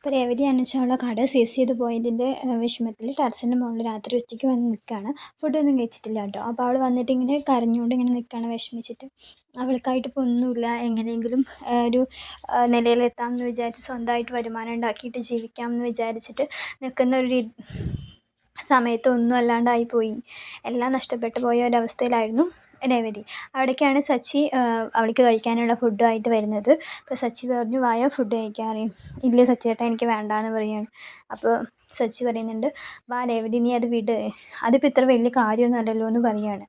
അപ്പോൾ രേവതി അനുജമുള്ള കട സീസ് ചെയ്ത് പോയതിന്റെ വിഷമത്തിൽ ടെറസിന്റെ മുകളിൽ രാത്രി ഒറ്റയ്ക്ക് വന്ന് നിൽക്കുകയാണ്. ഫുഡൊന്നും കഴിച്ചിട്ടില്ല കേട്ടോ. അപ്പോൾ അവൾ വന്നിട്ട് ഇങ്ങനെ കരഞ്ഞുകൊണ്ട് ഇങ്ങനെ നിൽക്കുകയാണ് വിഷമിച്ചിട്ട്. അവൾക്കായിട്ട് ഇപ്പോൾ ഒന്നുമില്ല. എങ്ങനെയെങ്കിലും ഒരു നിലയിലെത്താം എന്ന് വിചാരിച്ച് സ്വന്തമായിട്ട് വരുമാനം ഉണ്ടാക്കിയിട്ട് ജീവിക്കാം എന്ന് വിചാരിച്ചിട്ട് നിൽക്കുന്ന ഒരു സമയത്ത് ഒന്നും അല്ലാണ്ടായി പോയി. എല്ലാം നഷ്ടപ്പെട്ടു പോയ ഒരവസ്ഥയിലായിരുന്നു രേവതി. അവിടേക്കാണ് സച്ചി അവൾക്ക് കഴിക്കാനുള്ള ഫുഡുമായിട്ട് വരുന്നത്. അപ്പോൾ സച്ചി പറഞ്ഞു വായോ ഫുഡ് കഴിക്കാൻ ഇല്ല സച്ചിയേട്ടാ എനിക്ക് വേണ്ടാന്ന് പറയുകയാണ് അപ്പോൾ സച്ചി പറയുന്നുണ്ട് വാ രേവതി നീ അത് വിട്. അതിപ്പോൾ ഇത്ര വലിയ കാര്യമൊന്നും അല്ലല്ലോ എന്ന് പറയുകയാണ്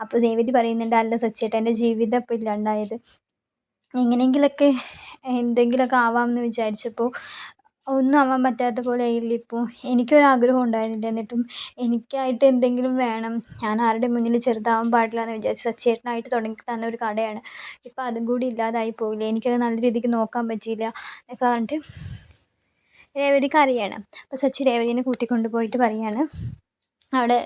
അപ്പോൾ രേവതി പറയുന്നുണ്ട് അല്ല സച്ചിയേട്ടാ എന്റെ ജീവിതം ഇപ്പോൾ ഇല്ലാണ്ടായത്. എങ്ങനെയെങ്കിലൊക്കെ എന്തെങ്കിലുമൊക്കെ ആവാമെന്ന് വിചാരിച്ചപ്പോൾ ഒന്നും ആവാൻ പറ്റാത്ത പോലെ ആയില്ലേ ഇപ്പോൾ എനിക്കൊരാഗ്രഹം ഉണ്ടായിരുന്നില്ല. എന്നിട്ടും എനിക്കായിട്ട് എന്തെങ്കിലും വേണം. ഞാൻ ആരുടെ മുന്നിൽ ചെറുതാവാൻ പാടില്ല എന്ന് വിചാരിച്ച് സച്ചേട്ടനായിട്ട് തുടങ്ങി തന്ന ഒരു കടയാണ്. ഇപ്പോൾ അതും കൂടി ഇല്ലാതായി പോയില്ലേ? എനിക്കത് നല്ല രീതിക്ക് നോക്കാൻ പറ്റിയില്ല എന്നൊക്കെ പറഞ്ഞിട്ട് രേവതിക്ക് അറിയണം. അപ്പോൾ സച്ചി രേവതിനെ കൂട്ടിക്കൊണ്ട് പോയിട്ട് പറയാണ്. അവിടെ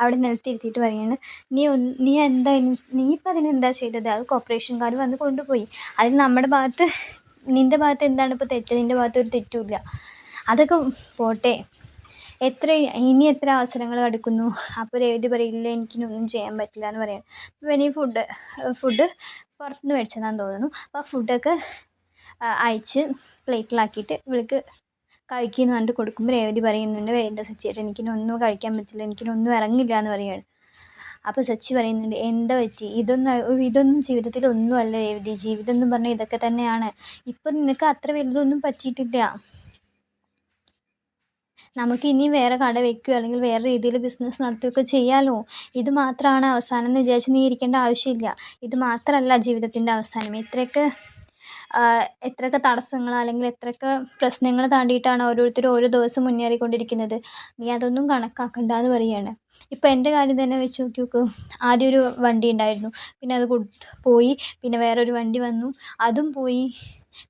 അവിടെ നിലത്തിരുത്തിയിട്ട് പറയാണ് നീ ഒന്ന് നീ എന്താ നീ ഇപ്പം അതിനെന്താ ചെയ്തത്? അത് കോർപ്പറേഷൻകാർ വന്ന് കൊണ്ടുപോയി. അതിൽ നമ്മുടെ ഭാഗത്ത് നിന്റെ ഭാഗത്ത് എന്താണ് ഇപ്പോൾ തെറ്റ്? നിന്റെ ഭാഗത്ത് ഒരു തെറ്റുമില്ല. അതൊക്കെ പോട്ടെ. എത്ര ഇനി എത്ര അവസരങ്ങൾ കിടക്കുന്നു? അപ്പോൾ രേവതി പറയില്ല എനിക്കിനൊന്നും ചെയ്യാൻ പറ്റില്ല എന്ന് പറയാണ് അപ്പോൾ ഇനി ഫുഡ് ഫുഡ് പുറത്തുനിന്ന് മേടിച്ചതാന്ന് തോന്നുന്നു. അപ്പോൾ ഫുഡൊക്കെ അയച്ച് പ്ലേറ്റിലാക്കിയിട്ട് ഇവൾക്ക് കഴിക്കുന്നു പറഞ്ഞിട്ട് കൊടുക്കുമ്പോൾ രേവതി പറയുന്നുണ്ട് വേണ്ട സച്ചിയേട്ടൻ എനിക്കിനൊന്നും കഴിക്കാൻ പറ്റില്ല എനിക്കിനൊന്നും ഇറങ്ങില്ല എന്ന് പറയുകയാണ്. അപ്പോൾ സച്ചി പറയുന്നുണ്ട് എന്താ പറ്റി? ഇതൊന്നും ഇതൊന്നും ജീവിതത്തിൽ ഒന്നുമല്ല രേവതി. ജീവിതം എന്ന് പറഞ്ഞാൽ ഇതൊക്കെ തന്നെയാണ്. ഇപ്പം നിനക്ക് അത്ര വലുതൊന്നും പറ്റിയിട്ടില്ല. നമുക്ക് ഇനി വേറെ കട വെക്കുകയോ അല്ലെങ്കിൽ വേറെ രീതിയിൽ ബിസിനസ് നടത്തുകയൊക്കെ ചെയ്യാമല്ലോ ഇത് മാത്രമാണ് അവസാനം എന്ന് വിചാരിച്ച് നീ ഇരിക്കേണ്ട ആവശ്യമില്ല. ഇത് മാത്രമല്ല ജീവിതത്തിന്റെ അവസാനം. ഇത്രയൊക്കെ എത്രയൊക്കെ തടസ്സങ്ങൾ അല്ലെങ്കിൽ എത്രയൊക്കെ പ്രശ്നങ്ങൾ താണ്ടിയിട്ടാണ് ഓരോരുത്തരും ഓരോ ദിവസം മുന്നേറിക്കൊണ്ടിരിക്കുന്നത്. നീ അതൊന്നും കണക്കാക്കണ്ട എന്ന് പറയുകയാണ് ഇപ്പോൾ എന്റെ കാര്യം തന്നെ വെച്ച് നോക്കി നോക്ക്. ആദ്യം ഒരു വണ്ടി ഉണ്ടായിരുന്നു. പിന്നെ അത് പോയി. പിന്നെ വേറൊരു വണ്ടി വന്നു. അതും പോയി.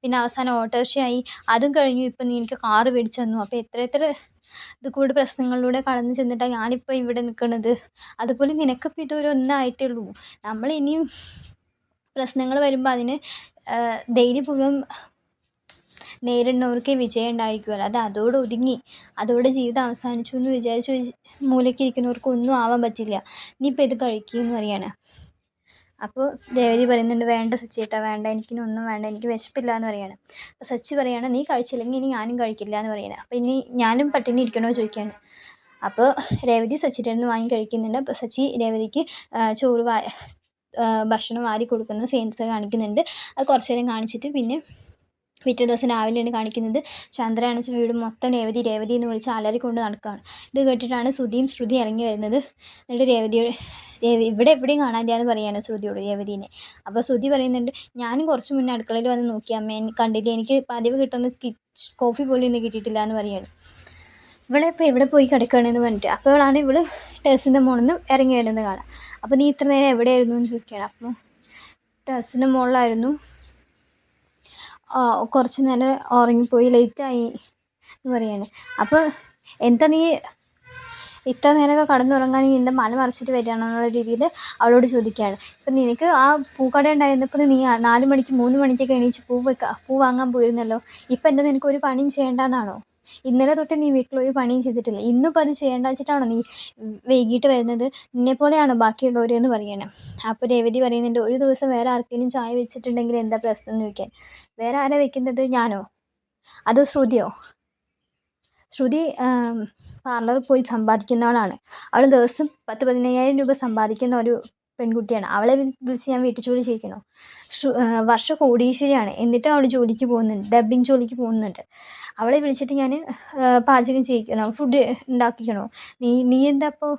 പിന്നെ അവസാനം ഓട്ടോറിക്ഷയായി. അതും കഴിഞ്ഞു. ഇപ്പം നീ എനിക്ക് കാറ് മേടിച്ചു തന്നു. അപ്പോൾ എത്ര എത്ര ഇത് കൂടി പ്രശ്നങ്ങളിലൂടെ കടന്നു ചെന്നിട്ടാണ് ഞാനിപ്പോൾ ഇവിടെ നിൽക്കുന്നത് അതുപോലെ നിനക്കിപ്പോൾ ഇതൊരു ഒന്നായിട്ടേ ഉള്ളൂ. നമ്മൾ ഇനിയും പ്രശ്നങ്ങൾ വരുമ്പോൾ അതിന് ധൈര്യപൂർവം നേരിടുന്നവർക്കേ വിജയം ഉണ്ടായിരിക്കുകയുള്ളൂ അത് അതോടെ ഒതുങ്ങി അതോടെ ജീവിതം അവസാനിച്ചു എന്ന് വിചാരിച്ച് മൂലക്കിരിക്കുന്നവർക്ക് ഒന്നും ആവാൻ പറ്റില്ല. ഇനിയിപ്പോൾ ഇത് കഴിക്കുമെന്ന് പറയാണ്. അപ്പോൾ ദേവതി പറയുന്നുണ്ട് വേണ്ട സച്ചിയേട്ടാ വേണ്ട എനിക്കിനൊന്നും വേണ്ട എനിക്ക് വിശപ്പില്ല എന്ന് പറയാണ്. അപ്പോൾ സച്ചി പറയാണ് നീ കഴിച്ചില്ലെങ്കിൽ ഇനി ഞാനും കഴിക്കില്ല എന്ന് പറയുന്നത് അപ്പോൾ ഇനി ഞാനും പട്ടിണി ഇരിക്കണോ ചോദിക്കുകയാണ് അപ്പോൾ രേവതി സച്ചിയുടെ നിന്ന് വാങ്ങി കഴിക്കുന്നുണ്ട്. അപ്പോൾ സച്ചി രേവതിക്ക് ചോറ് ഭക്ഷണം വാരി കൊടുക്കുന്ന സീൻസ് കാണിക്കുന്നുണ്ട്. അത് കുറച്ച് നേരം കാണിച്ചിട്ട് പിന്നെ പിറ്റേ ദിവസം രാവിലെയാണ് കാണിക്കുന്നത്. ചന്ദ്രയാണെന്ന് വീട് മൊത്തം രേവതി രേവതി എന്ന് വിളിച്ച് അലറിക്കൊണ്ട് നടക്കുകയാണ് ഇത് കേട്ടിട്ടാണ് ശ്രുതിയും ശ്രുതി ഇറങ്ങി വരുന്നത്. എന്നിട്ട് രേവതിയുടെ രേവി ഇവിടെ എവിടെയും കാണാനില്ല എന്ന് പറയുകയാണ് ശ്രുതിയോട് രേവതീനെ. അപ്പോൾ ശ്രുതി പറയുന്നുണ്ട് ഞാനും കുറച്ച് മുന്നേ അടുക്കളയിൽ വന്ന് നോക്കി അമ്മ. കണ്ടില്ല? എനിക്ക് പതിവ് കിട്ടുന്ന കോഫി പോലും ഇന്ന് കിട്ടിയിട്ടില്ല എന്ന് പറയുകയാണ് ഇവളെ ഇപ്പോൾ എവിടെ പോയി കിടക്കുകയാണെന്ന് പറഞ്ഞിട്ട് അപ്പോൾ ഇവളാണ് ഇവൾ ടെറസിന്റെ മുകളിൽ നിന്ന് ഇറങ്ങി വരുന്നത് കാണാം അപ്പോൾ നീ ഇത്ര നേരം എവിടെയായിരുന്നു എന്ന് ചോദിക്കുകയാണ്. അപ്പോൾ ടെറസിന്റെ മുകളിലായിരുന്നു കുറച്ച് നേരം ഉറങ്ങിപ്പോയി ലേറ്റായി എന്ന് പറയാണ്. അപ്പോൾ എന്താ നീ ഇത്ര നേരമൊക്കെ കടന്നുറങ്ങാൻ നീ എന്റെ മല മറിച്ചിട്ട് വരികയാണോ എന്നുള്ള രീതിയിൽ അവളോട് ചോദിക്കുകയാണ്. ഇപ്പം നിനക്ക് ആ പൂക്കട ഉണ്ടായിരുന്നപ്പോൾ നീ നാല് മണിക്ക് മൂന്ന് മണിക്കൊക്കെ എണീച്ച് പൂ വെക്കുക പൂ വാങ്ങാൻ പോയിരുന്നല്ലോ. ഇപ്പം എന്താ നിനക്ക് ഒരു പണിയും ചെയ്യേണ്ടെന്നാണോ? ഇന്നലെ തൊട്ട് നീ വീട്ടിൽ ഒരു പണിയും ചെയ്തിട്ടില്ല. ഇന്നിപ്പോൾ അത് ചെയ്യേണ്ട വെച്ചിട്ടാണോ നീ വൈകിട്ട് വരുന്നത്? നിന്നെ പോലെയാണ് ബാക്കിയുള്ളവർ എന്ന് പറയണം. അപ്പോൾ രേവതി പറയുന്നുണ്ട് ഒരു ദിവസം വേറെ ആർക്കെങ്കിലും ചായ വെച്ചിട്ടുണ്ടെങ്കിൽ എന്താ പ്രശ്നം എന്ന് ചോദിക്കാൻ. വേറെ ആരാ വെക്കുന്നത്? ഞാനോ? അതോ ശ്രുതിയോ? ശ്രുതി പാർലറിൽ പോയി സമ്പാദിക്കുന്നവളാണ് അവൾ ദിവസം പത്ത് പതിനയ്യായിരം രൂപ സമ്പാദിക്കുന്ന ഒരു പെൺകുട്ടിയാണ്. അവളെ വിളിച്ച് ഞാൻ വീട്ടു ജോലി ചെയ്യിക്കണോ വർഷ കോടീശ്വരിയാണ്. എന്നിട്ട് അവൾ ജോലിക്ക് പോകുന്നുണ്ട്. ഡബ്ബിങ് ജോലിക്ക് പോകുന്നുണ്ട്. അവളെ വിളിച്ചിട്ട് ഞാൻ പാചകം ചെയ്യിക്കണോ ഫുഡ് ഉണ്ടാക്കിക്കണോ നീ നീ എന്താ അപ്പോൾ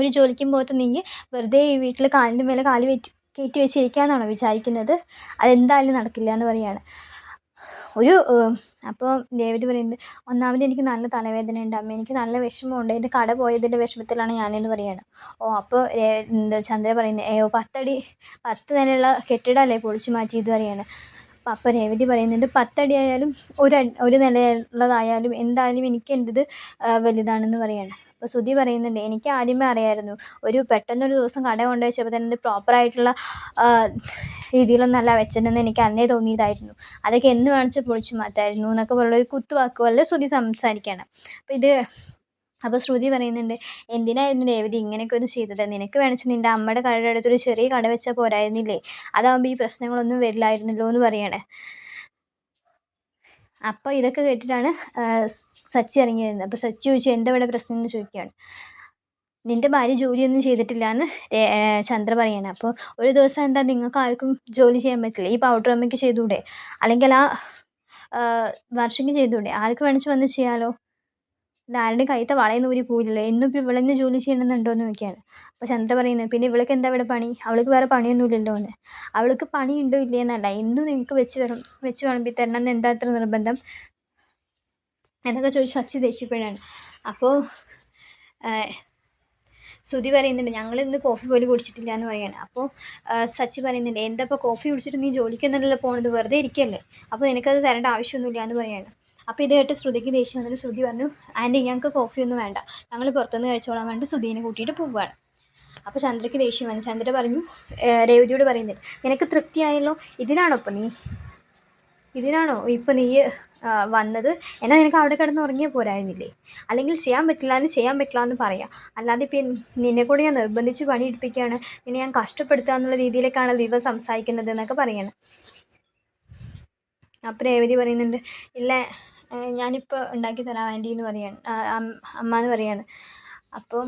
ഒരു ജോലിക്കും പോകത്ത് നീ വെറുതെ ഈ വീട്ടിൽ കാലിന്റെ മേലെ കാൽ വെറ്റി കയറ്റി വെച്ചിരിക്കാന്നാണോ വിചാരിക്കുന്നത്? അതെന്തായാലും നടക്കില്ല എന്ന് പറയുകയാണ് ഒരു അപ്പോൾ രേവതി പറയുന്നത് ഒന്നാമത് എനിക്ക് നല്ല തലവേദന ഉണ്ട് അമ്മ എനിക്ക് നല്ല വിഷമമുണ്ട്. എന്റെ കട പോയതിന്റെ വിഷമത്തിലാണ് ഞാനെന്ന് പറയുകയാണ് ഓ അപ്പോൾ എന്താ ചന്ദ്ര പറയുന്നത് ഏ പത്തടി പത്ത് നിലയുള്ള കെട്ടിടമല്ലേ പൊളിച്ചു മാറ്റി ഇത് പറയാണ് അപ്പോൾ രേവതി പറയുന്നുണ്ട് പത്തടി ആയാലും ഒരു ഒരു നിലയുള്ളതായാലും എന്തായാലും എനിക്ക് എന്റെത് വലുതാണെന്ന് പറയാണ് അപ്പോൾ ശ്രുതി പറയുന്നുണ്ട് എനിക്ക് ആദ്യമേ അറിയായിരുന്നു ഒരു പെട്ടെന്നൊരു ദിവസം കട കൊണ്ട് വെച്ചപ്പോൾ തന്നെ പ്രോപ്പറായിട്ടുള്ള രീതിയിലൊന്നല്ല വെച്ചിട്ടുണ്ടെന്ന് എനിക്ക് അന്നേ തോന്നിയതായിരുന്നു. അതൊക്കെ എന്ന് കാണിച്ച് പൊളിച്ചു മാറ്റായിരുന്നു എന്നൊക്കെ പോലുള്ളൊരു കുത്തുവാക്ക് പോലെ ശ്രുതി സംസാരിക്കുകയാണ് അപ്പോൾ ഇത് അപ്പോൾ ശ്രുതി പറയുന്നുണ്ട് എന്തിനായിരുന്നു രേവതി ഇങ്ങനെയൊക്കെ ഒന്ന് ചെയ്തത്? നിനക്ക് വേണിച്ച് നിന്റെ അമ്മയുടെ കടയുടെ അടുത്തൊരു ചെറിയ കട വെച്ചാൽ പോരായിരുന്നില്ലേ? അതാകുമ്പോൾ ഈ പ്രശ്നങ്ങളൊന്നും വരില്ലായിരുന്നല്ലോ എന്ന് പറയാണ്. അപ്പോൾ ഇതൊക്കെ കേട്ടിട്ടാണ് സച്ചി ഇറങ്ങി വരുന്നത് അപ്പോൾ സച്ചി ചോദിച്ചു എന്താ ഇവിടെ പ്രശ്നം? എന്ന് ചോദിക്കുകയാണ്. നിന്റെ ഭാര്യ ജോലിയൊന്നും ചെയ്തിട്ടില്ല എന്ന് ചന്ദ്ര പറയണം. അപ്പോൾ ഒരു ദിവസം എന്താ നിങ്ങൾക്ക് ആർക്കും ജോലി ചെയ്യാൻ പറ്റില്ല. ഈ പൗഡർ അമ്മയ്ക്ക് ചെയ്തുകൂടെ? അല്ലെങ്കിൽ ആ വർഷയ്ക്ക് ചെയ്തുകൂടെ? ആർക്ക് വേണിച്ച് വന്ന് ചെയ്യാലോ? ഇത് കൈത്ത വളയെന്ന് ഊരി പോയില്ലല്ലോ എന്നും ഇപ്പോൾ ഇവളെന്നെ ജോലി ചെയ്യണമെന്നുണ്ടോ എന്ന് നോക്കിയാണ് അപ്പോൾ ചന്ദ്ര പറയുന്നത് പിന്നെ ഇവൾക്ക് എന്താ ഇവിടെ പണി? അവൾക്ക് വേറെ പണിയൊന്നുമില്ലല്ലോ എന്ന്. അവൾക്ക് പണി ഉണ്ടോ ഇല്ലേ എന്നല്ല എന്നും നിങ്ങൾക്ക് വെച്ച് വരും വെച്ച് വിളമ്പി തരണം എന്ന് എന്താ അത്ര നിർബന്ധം? എന്നൊക്കെ ചോദിച്ച് സച്ചി ദേഷ്യപ്പെടുകയാണ്. അപ്പോൾ ശ്രുതി പറയുന്നുണ്ട് ഞങ്ങൾ ഇന്ന് കോഫി പോലും കുടിച്ചിട്ടില്ല എന്ന് പറയാണ് അപ്പോൾ സച്ചി പറയുന്നുണ്ട് എന്താ ഇപ്പോൾ കോഫി കുടിച്ചിട്ട് നീ ജോലിക്കൊന്നല്ലല്ലോ പോകുന്നത് വെറുതെ ഇരിക്കല്ലേ? അപ്പോൾ നിനക്കത് തരേണ്ട ആവശ്യമൊന്നുമില്ല എന്ന് പറയാണ് അപ്പോൾ ഇത് കേട്ട് ശ്രുതിക്ക് ദേഷ്യം വന്നിട്ട് ശ്രുതി പറഞ്ഞു ആന്റി ഞങ്ങൾക്ക് കോഫി ഒന്നും വേണ്ട. ഞങ്ങൾ പുറത്തുനിന്ന് കഴിച്ചോളാൻ വേണ്ടി ശ്രുതിനെ കൂട്ടിയിട്ട് പോവുകയാണ് അപ്പോൾ ചന്ദ്രയ്ക്ക് ദേഷ്യം വന്നു. ചന്ദ്ര പറഞ്ഞു രേവതിയോട് പറയുന്നില്ല നിനക്ക് തൃപ്തിയായല്ലോ? ഇതിനാണോ ഇപ്പം നീ? ഇതിനാണോ ഇപ്പം നീ വന്നത്? എന്നാൽ നിനക്ക് അവിടെ കിടന്ന് ഉറങ്ങിയാൽ പോരായിരുന്നില്ലേ? അല്ലെങ്കിൽ ചെയ്യാൻ പറ്റില്ല എന്ന് ചെയ്യാൻ പറ്റില്ല എന്ന് പറയാം. അല്ലാതെ ഇപ്പം നിന്നെ കൂടെ ഞാൻ നിർബന്ധിച്ച് പണിയെടുപ്പിക്കുകയാണ്. നിന്നെ ഞാൻ കഷ്ടപ്പെടുത്തുക എന്നുള്ള രീതിയിലേക്കാണ് ഇവ സംസാരിക്കുന്നത് എന്നൊക്കെ പറയണം. അപ്പം രേവതി പറയുന്നുണ്ട് ഇല്ല ഞാനിപ്പോൾ ഉണ്ടാക്കി തരാം ആന്റി എന്ന് പറയാണ് അമ്മ എന്ന് പറയാണ്. അപ്പോൾ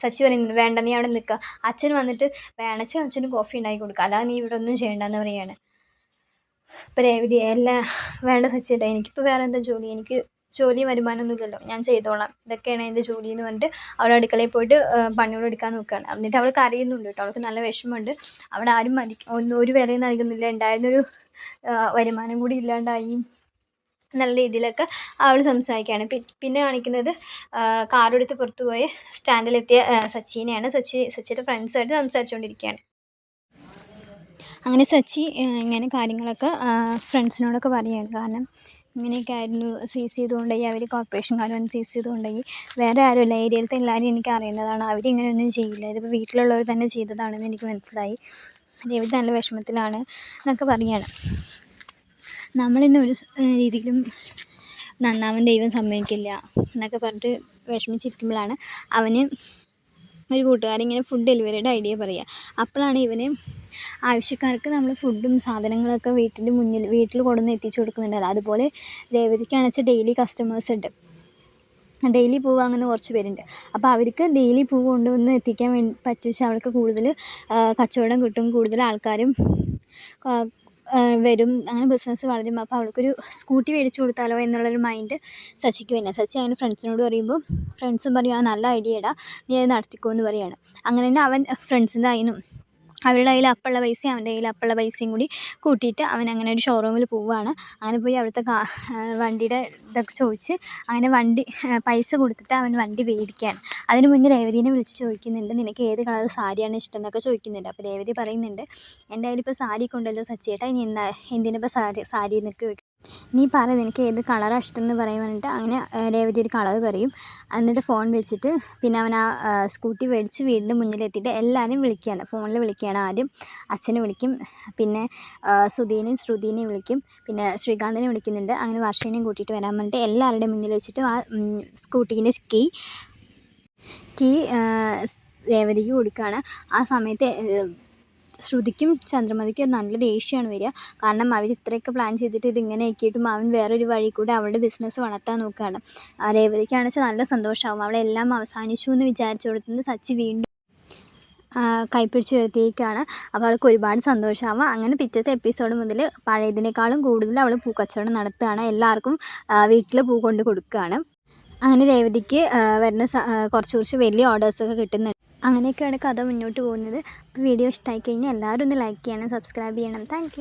സച്ചി പറയുന്നുണ്ട് വേണ്ട നീ അവിടെ നിൽക്കുക അച്ഛൻ വന്നിട്ട് വേണച്ച അച്ഛന് കോഫി ഉണ്ടാക്കി കൊടുക്കുക അല്ലാതെ നീ ഇവിടെ ഒന്നും ചെയ്യണ്ടെന്ന് പറയാണ്. അപ്പോൾ രേവതി എല്ലാം വേണ്ട സച്ചിയേട്ടാ എനിക്കിപ്പോൾ വേറെ എന്താ ജോലി? എനിക്ക് ജോലി വരുമാനമൊന്നുമില്ലല്ലോ ഞാൻ ചെയ്തോളാം. ഇതൊക്കെയാണ് എന്റെ ജോലി എന്ന് പറഞ്ഞിട്ട് അവിടെ അടുക്കളയിൽ പോയിട്ട് പണിയോട് എടുക്കാൻ നോക്കുകയാണ് എന്നിട്ട് അവൾ കരയുന്നുണ്ട് കേട്ടോ. അവൾക്ക് നല്ല വിഷമമുണ്ട്. അവിടെ ആരും മതി ഒന്നും ഒരു വിലയും നൽകുന്നില്ല ഉണ്ടായിരുന്നൊരു വരുമാനം കൂടി ഇല്ലാണ്ടായി. നല്ല രീതിയിലൊക്കെ അവൾ സംസാരിക്കുകയാണ്. പിന്നെ കാണിക്കുന്നത് കാറെടുത്ത് പുറത്തു പോയി സ്റ്റാൻഡിലെത്തിയ സച്ചിനെയാണ്. സച്ചി സച്ചിയുടെ ഫ്രണ്ട്സായിട്ട് സംസാരിച്ചുകൊണ്ടിരിക്കുകയാണ്. അങ്ങനെ സച്ചി ഇങ്ങനെ കാര്യങ്ങളൊക്കെ ഫ്രണ്ട്സിനോടൊക്കെ പറയുകയാണ്. കാരണം ഇങ്ങനെയൊക്കെ ആയിരുന്നു സീസ് ചെയ്തുകൊണ്ടെങ്കിൽ അവർ കോർപ്പറേഷൻകാർ വന്ന് സീസ് ചെയ്തുകൊണ്ടെങ്കിൽ വേറെ ആരുമില്ല. ഏരിയയിലത്തെ എല്ലാവരും എനിക്ക് അറിയുന്നതാണ്. അവരിങ്ങനെയൊന്നും ചെയ്യില്ല. ഇതിപ്പോൾ വീട്ടിലുള്ളവർ തന്നെ ചെയ്തതാണെന്ന് എനിക്ക് മനസ്സിലായി. ദൈവം നല്ല വിഷമത്തിലാണ് എന്നൊക്കെ പറയുകയാണ്. നമ്മളിന്ന് ഒരു രീതിയിലും നന്നാവൻ ദൈവം സമ്മതിക്കില്ല എന്നൊക്കെ പറഞ്ഞിട്ട് വിഷമിച്ചിരിക്കുമ്പോഴാണ് അവന് ഒരു കൂട്ടുകാരൻ ഇങ്ങനെ ഫുഡ് ഡെലിവറിയുടെ ഐഡിയ പറയുക. അപ്പോഴാണ് ഇവന് ആവശ്യക്കാർക്ക് നമ്മൾ ഫുഡും സാധനങ്ങളൊക്കെ വീട്ടിന്റെ മുന്നിൽ വീട്ടിൽ കൊണ്ടുവന്ന് എത്തിച്ചു കൊടുക്കുന്നുണ്ടല്ലോ. അതുപോലെ രേവതിക്കാണെന്ന് വെച്ചാൽ ഡെയിലി കസ്റ്റമേഴ്സ് ഉണ്ട്. ഡെയിലി പൂവ് അങ്ങനെ കുറച്ച് പേരുണ്ട്. അപ്പോൾ അവർക്ക് ഡെയിലി പൂവ് കൊണ്ടുവന്ന് എത്തിക്കാൻ വേണ്ടി പറ്റുവെച്ചാൽ അവൾക്ക് കൂടുതൽ കച്ചവടം കിട്ടും. കൂടുതൽ ആൾക്കാരും വരും. അങ്ങനെ ബിസിനസ് വളരും. അപ്പോൾ അവൾക്കൊരു സ്കൂട്ടി മേടിച്ചു കൊടുത്താലോ എന്നുള്ളൊരു മൈൻഡ് സച്ചിക്ക് വരുന്നത് സച്ചി അങ്ങനെ ഫ്രണ്ട്സിനോട് പറയുമ്പോൾ ഫ്രണ്ട്സും പറയും ആ നല്ല ഐഡിയടാ നീ അത് നടത്തിക്കോ എന്ന് പറയുകയാണ് അങ്ങനെ തന്നെ അവൻ ഫ്രണ്ട്സിന്റെ അതിനും അവരുടെ കയ്യിൽ അപ്പുള്ള പൈസയും അവന്റെ കയ്യിൽ അപ്പുള്ള പൈസയും കൂടി കൂട്ടിയിട്ട് അവൻ അങ്ങനെ ഒരു ഷോറൂമിൽ പോവുകയാണ് അങ്ങനെ പോയി അവിടുത്തെ വണ്ടിയുടെ ഇതൊക്കെ ചോദിച്ച് അങ്ങനെ വണ്ടി പൈസ കൊടുത്തിട്ട് അവൻ വണ്ടി മേടിക്കുകയാണ് അതിന് മുന്നേ രേവതിനെ വിളിച്ച് ചോദിക്കുന്നുണ്ട് നിനക്ക് ഏത് കളർ സാരിയാണ് ഇഷ്ടം? എന്നൊക്കെ ചോദിക്കുന്നുണ്ട്. അപ്പോൾ രേവതി പറയുന്നുണ്ട് എന്റെ കയ്യിലിപ്പോൾ സാരി കൊണ്ടല്ലോ സച്ചിയേട്ടാ ഇനി എന്താ എന്തിനിപ്പോൾ സാരി സാരി എന്നൊക്കെ നീ പറ നിനക്ക് ഏത് കളറാണ് ഇഷ്ടം എന്ന് പറയും പറഞ്ഞിട്ട് അങ്ങനെ രേവതി ഒരു കളർ പറയും. എന്നിട്ട് ഫോൺ വെച്ചിട്ട് പിന്നെ അവൻ ആ സ്കൂട്ടി മേടിച്ച് വീടിന്റെ മുന്നിലെത്തിയിട്ട് എല്ലാവരും വിളിക്കുകയാണ്. ഫോണിൽ വിളിക്കുകയാണ് ആദ്യം. അച്ഛനെ വിളിക്കും. പിന്നെ സുധീനെയും ശ്രുതിനെയും വിളിക്കും. പിന്നെ ശ്രീകാന്തിനെ വിളിക്കുന്നുണ്ട്. അങ്ങനെ വർഷേനെയും കൂട്ടിയിട്ട് വരാൻ പറഞ്ഞിട്ട് എല്ലാവരുടെയും മുന്നിൽ വെച്ചിട്ട് ആ സ്കൂട്ടീന്റെ കീ കീ രേവതിക്ക് കൊടുക്കുകയാണ്. ആ സമയത്ത് ശ്രുതിക്കും ചന്ദ്രമതിക്കും നല്ല ദേഷ്യമാണ് വരിക. കാരണം അവർ ഇത്രയൊക്കെ പ്ലാൻ ചെയ്തിട്ട് ഇതിങ്ങനെ ആക്കിയിട്ടും അവൻ വേറൊരു വഴി കൂടെ അവളുടെ ബിസിനസ് വളർത്താൻ നോക്കുകയാണ്. രേവതിക്കാണെന്ന് വെച്ചാൽ നല്ല സന്തോഷമാവും അവളെല്ലാം അവസാനിച്ചു എന്ന് വിചാരിച്ചു കൊടുത്തുന്നത് സച്ചി വീണ്ടും കൈപ്പിടിച്ച് ഉയർത്തിയേക്കാണ് അപ്പോൾ അവൾക്ക് ഒരുപാട് സന്തോഷമാവും അങ്ങനെ പിറ്റത്തെ എപ്പിസോഡ് മുതൽ പഴയതിനേക്കാളും കൂടുതൽ അവൾ പൂക്കച്ചവടം നടത്തുകയാണ്. എല്ലാവർക്കും വീട്ടിൽ പൂ കൊണ്ട് കൊടുക്കുകയാണ്. അങ്ങനെ രേവതിക്ക് വരുന്ന കുറച്ച് കുറച്ച് വലിയ ഓർഡേഴ്സൊക്കെ കിട്ടുന്നുണ്ട്. അങ്ങനെയൊക്കെയാണ് കഥ മുന്നോട്ട് പോകുന്നത്. വീഡിയോ ഇഷ്ടമായി കഴിഞ്ഞാൽ എല്ലാവരും ഒന്ന് ലൈക്ക് ചെയ്യണം സബ്സ്ക്രൈബ് ചെയ്യണം താങ്ക്